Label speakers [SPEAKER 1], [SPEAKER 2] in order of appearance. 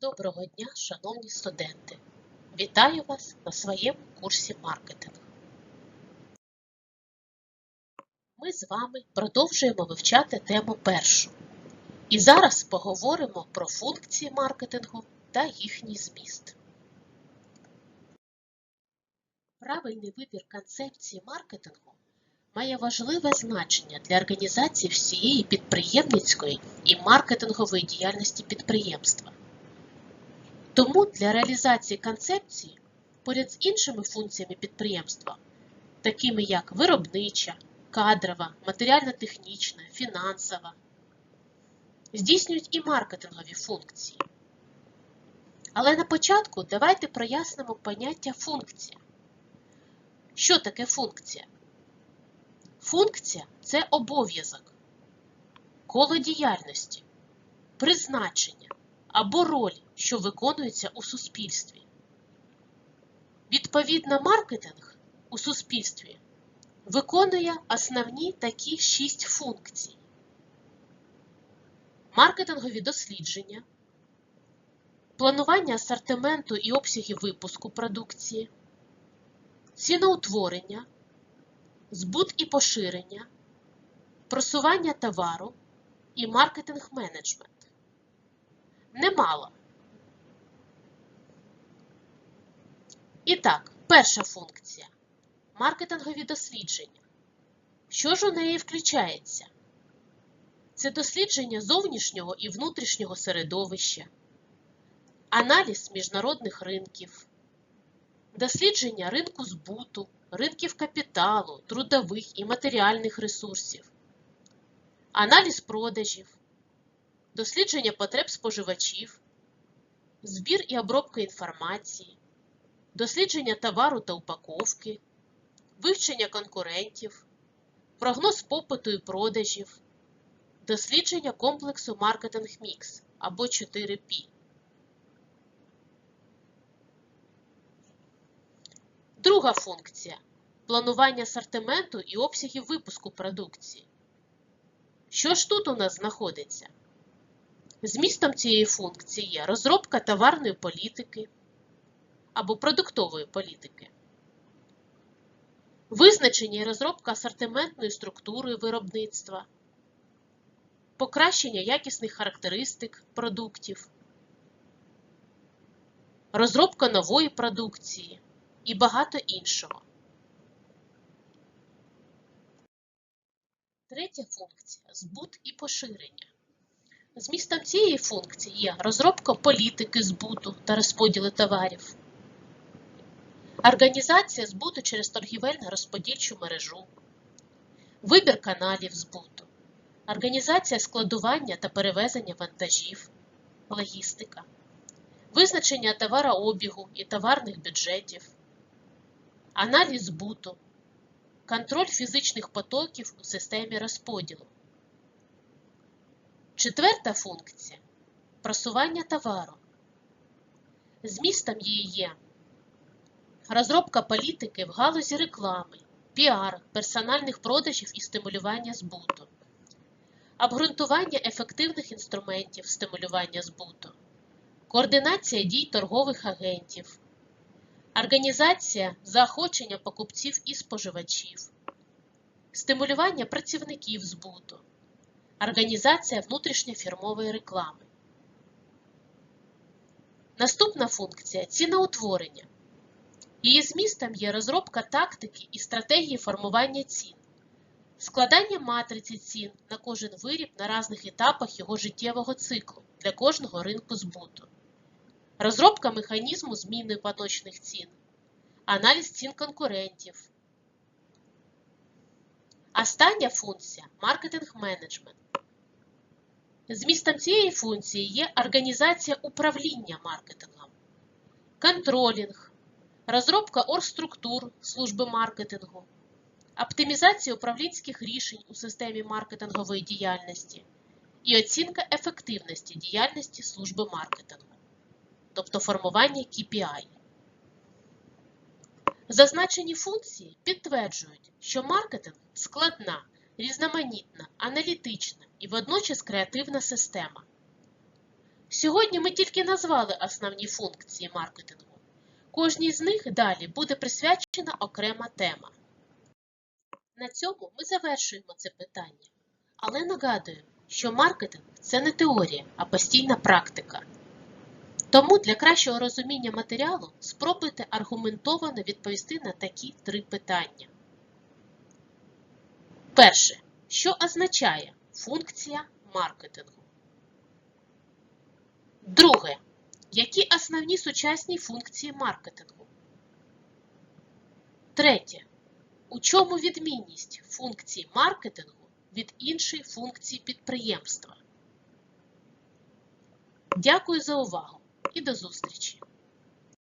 [SPEAKER 1] Доброго дня, шановні студенти! Вітаю вас на своєму курсі маркетинг. Ми з вами продовжуємо вивчати тему першу. І зараз поговоримо про функції маркетингу та їхній зміст. Правильний вибір концепції маркетингу має важливе значення для організації всієї підприємницької і маркетингової діяльності підприємства. Тому для реалізації концепції поряд з іншими функціями підприємства, такими як виробнича, кадрова, матеріально-технічна, фінансова, здійснюють і маркетингові функції. Але на початку давайте прояснимо поняття функція. Що таке функція? Функція це обов'язок, коло діяльності, призначення або роль, що виконується у суспільстві. Відповідно, маркетинг у суспільстві виконує основні такі шість функцій: маркетингові дослідження, планування асортименту і обсягів випуску продукції, ціноутворення, збут і поширення, просування товару і маркетинг-менеджмент. Немало. І так, перша функція маркетингові дослідження. Що ж у неї включається? Це дослідження зовнішнього і внутрішнього середовища, аналіз міжнародних ринків, дослідження ринку збуту, ринків капіталу, трудових і матеріальних ресурсів, аналіз продажів, дослідження потреб споживачів, збір і обробка інформації, дослідження товару та упаковки, вивчення конкурентів, прогноз попиту і продажів, дослідження комплексу маркетинг мікс або 4P. Друга функція планування асортименту і обсягів випуску продукції. Що ж тут у нас знаходиться? Змістом цієї функції є розробка товарної політики або продуктової політики, визначення і розробка асортиментної структури виробництва, покращення якісних характеристик продуктів, розробка нової продукції і багато іншого. Третя функція збут і поширення. Змістом цієї функції є розробка політики збуту та розподілу товарів, організація збуту через торгівельно-розподільчу мережу, вибір каналів збуту, організація складування та перевезення вантажів, логістика, визначення товарообігу і товарних бюджетів, аналіз збуту, контроль фізичних потоків у системі розподілу. Четверта функція. Просування товару. Змістом її є розробка політики в галузі реклами, піар, персональних продажів і стимулювання збуту, обґрунтування ефективних інструментів стимулювання збуту, координація дій торгових агентів, організація заохочення покупців і споживачів, стимулювання працівників збуту. Організація внутрішньофірмової реклами. Наступна функція ціноутворення. Її змістом є розробка тактики і стратегії формування цін, складання матриці цін на кожен виріб на різних етапах його життєвого циклу для кожного ринку збуту, розробка механізму зміни поточних цін, аналіз цін конкурентів. Остання функція маркетинг-менеджмент. Змістом цієї функції є організація управління маркетингом, контролінг, розробка оргструктур служби маркетингу, оптимізація управлінських рішень у системі маркетингової діяльності і оцінка ефективності діяльності служби маркетингу, тобто формування KPI. Зазначені функції підтверджують, що маркетинг складна, різноманітна, аналітична і водночас креативна система. Сьогодні ми тільки назвали основні функції маркетингу. Кожній з них далі буде присвячена окрема тема. На цьому ми завершуємо це питання. Але нагадую, що маркетинг це не теорія, а постійна практика. Тому для кращого розуміння матеріалу спробуйте аргументовано відповісти на такі три питання. Перше. Що означає функція маркетингу? Друге. Які основні сучасні функції маркетингу? Третє. У чому відмінність функції маркетингу від іншої функції підприємства? Дякую за увагу і до зустрічі!